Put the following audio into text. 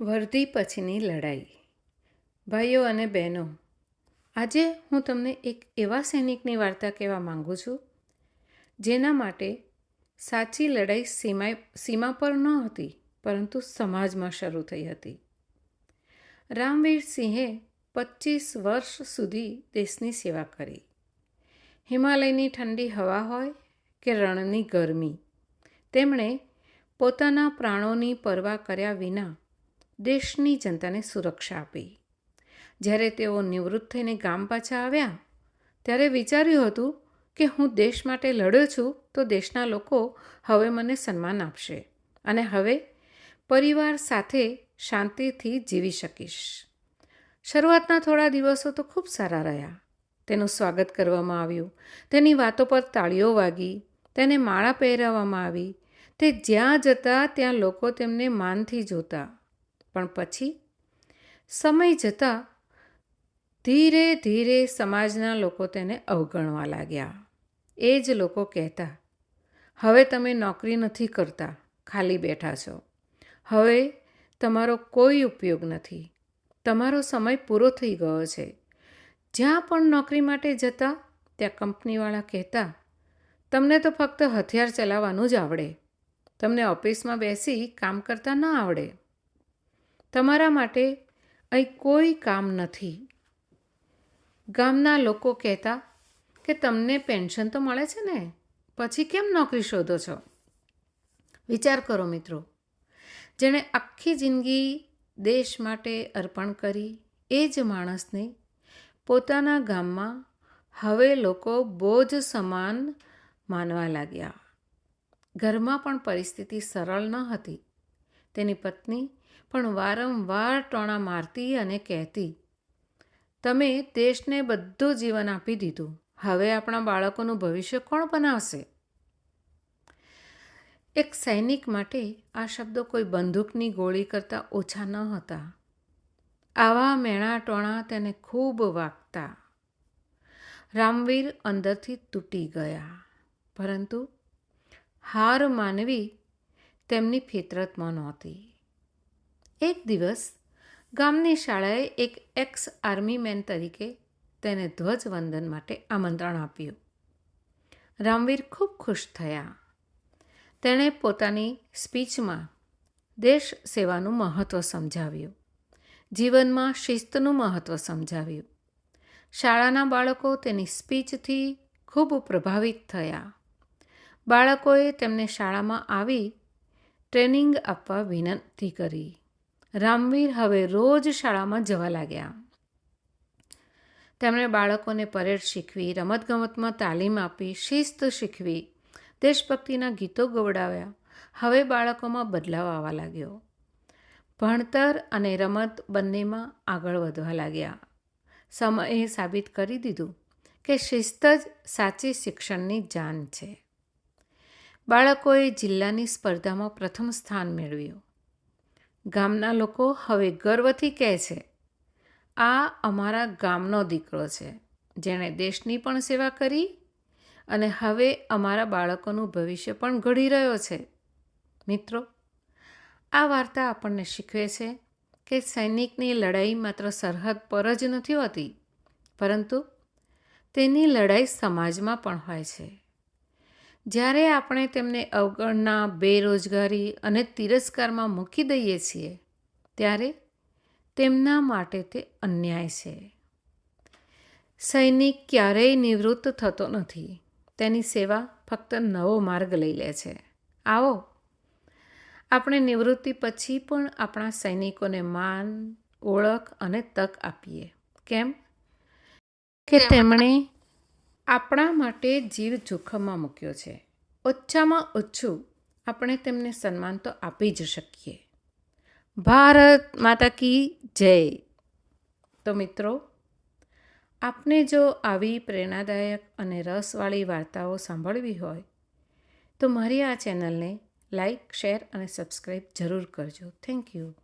વર્ધી પછીની લડાઈ. ભાઈઓ અને બહેનો, આજે હું તમને એક એવા સૈનિકની વાર્તા કહેવા માંગુ છું, જેના માટે સાચી લડાઈ સીમા સીમા પર ન હતી, પરંતુ સમાજમાં શરૂ થઈ હતી. રામવીર સિંહે પચીસ વર્ષ સુધી દેશની સેવા કરી. હિમાલયની ઠંડી હવા હોય કે રણની ગરમી, તેમણે પોતાના પ્રાણોની પરવા કર્યા વિના દેશની જનતાને સુરક્ષા આપી. જ્યારે તેઓ નિવૃત્ત થઈને ગામ પાછા આવ્યા, ત્યારે વિચાર્યું હતું કે હું દેશ માટે લડ્યો છું તો દેશના લોકો હવે મને સન્માન આપશે અને હવે પરિવાર સાથે શાંતિથી જીવી શકીશ. શરૂઆતના થોડા દિવસો તો ખૂબ સારા રહ્યા. તેનું સ્વાગત કરવામાં આવ્યું, તેની વાતો પર તાળીઓ વાગી, તેને માળા પહેરાવવામાં આવી, તે જ્યાં જતા ત્યાં લોકો તેમને માનથી જોતા. પણ પછી સમય જતાં ધીરે ધીરે સમાજના લોકો તેને અવગણવા લાગ્યા. એ જ લોકો કહેતા, હવે તમે નોકરી નથી કરતા, ખાલી બેઠા છો. હવે તમારો કોઈ ઉપયોગ નથી. તમારો સમય પૂરો થઈ ગયો છે. જ્યાં પણ નોકરી માટે જતા, ત્યાં કંપનીવાળા કહેતા, તમને તો ફક્ત હથિયાર ચલાવવાનું જ આવડે. તમને ઓફિસમાં બેસી કામ કરતા ન આવડે. તમારા માટે અહીં કોઈ કામ નથી. ગામના લોકો કહેતા કે તમને પેન્શન તો મળે છે ને, પછી કેમ નોકરી શોધો છો? વિચાર કરો મિત્રો. જેણે આખી જિંદગી દેશ માટે અર્પણ કરી, એ જ માણસને પોતાના ગામમાં હવે લોકો બોજ સમાન માનવા લાગ્યા. ઘરમાં પણ પરિસ્થિતિ સરળ ન હતી. તેની પત્ની પણ વારંવાર ટોણા મારતી અને કહેતી, તમે દેશને બધું જીવન આપી દીધું. હવે આપણા બાળકોનું ભવિષ્ય કોણ બનાવશે? એક સૈનિક માટે આ શબ્દો કોઈ બંદૂકની ગોળી કરતાં ઓછા ન હતા. આવા મેણા ટોણા તેને ખૂબ વાગતા. રામવીર અંદરથી તૂટી ગયા. પરંતુ હાર માનવી તેમની ફિતરતમાં નહોતી. એક દિવસ ગામની શાળાએ એક એક્સ આર્મી મેન તરીકે તેને ધ્વજવંદન માટે આમંત્રણ આપ્યું. રામવીર ખૂબ ખુશ થયા. તેણે પોતાની સ્પીચમાં દેશ સેવાનું મહત્ત્વ સમજાવ્યું. જીવનમાં શિસ્તનું મહત્ત્વ સમજાવ્યું. શાળાના બાળકો તેની સ્પીચથી ખૂબ પ્રભાવિત થયા. બાળકોએ તેમને શાળામાં આવી ટ્રેનિંગ આપવા વિનંતી કરી. રામવીર હવે રોજ શાળામાં જવા લાગ્યા. તેમણે બાળકોને પરેડ શીખવી, રમતગમતમાં તાલીમ આપી, શિસ્ત શીખવી, દેશભક્તિના ગીતો ગવડાવ્યા. હવે બાળકોમાં બદલાવ આવવા લાગ્યો. ભણતર અને રમત બંનેમાં આગળ વધવા લાગ્યા. સમયે સાબિત કરી દીધું કે શિસ્ત જ સાચી શિક્ષણની જાન છે. બાળકોએ જિલ્લાની સ્પર્ધામાં પ્રથમ સ્થાન મેળવ્યું. ગામના લોકો હવે ગર્વથી કહે છે, આ અમારા ગામનો દીકરો છે, જેણે દેશની પણ સેવા કરી અને હવે અમારા બાળકોનું ભવિષ્ય પણ ઘડી રહ્યો છે. મિત્રો, આ વાર્તા આપણને શીખવે છે કે સૈનિકની લડાઈ માત્ર સરહદ પર જ નથી હોતી, પરંતુ તેની લડાઈ સમાજમાં પણ હોય છે. જ્યારે આપણે તેમને અવગણના બેરોજગારી અને તિરસ્કારમાં મૂકી દઈએ છીએ ત્યારે તેમના માટે તે અન્યાય છે. સૈનિક ક્યારેય નિવૃત્ત થતો નથી. તેની સેવા ફક્ત નવો માર્ગ લઈ લે છે. આવો. આપણે નિવૃત્તિ પછી પણ આપણા સૈનિકોને માન ઓળખ અને તક આપીએ. કેમ? કે તેમણે આપણા માટે જીવ જોખમમાં મૂક્યો છે. ઓછામાં ઓછું આપણે તેમને સન્માન તો આપી જ શકીએ. ભારત માતા કી જય. તો મિત્રો, આપને જો આવી પ્રેરણાદાયક અને રસવાળી વાર્તાઓ સાંભળવી હોય, તો મારી આ ચેનલને લાઈક, શેર અને સબસ્ક્રાઈબ જરૂર કરજો. Thank you.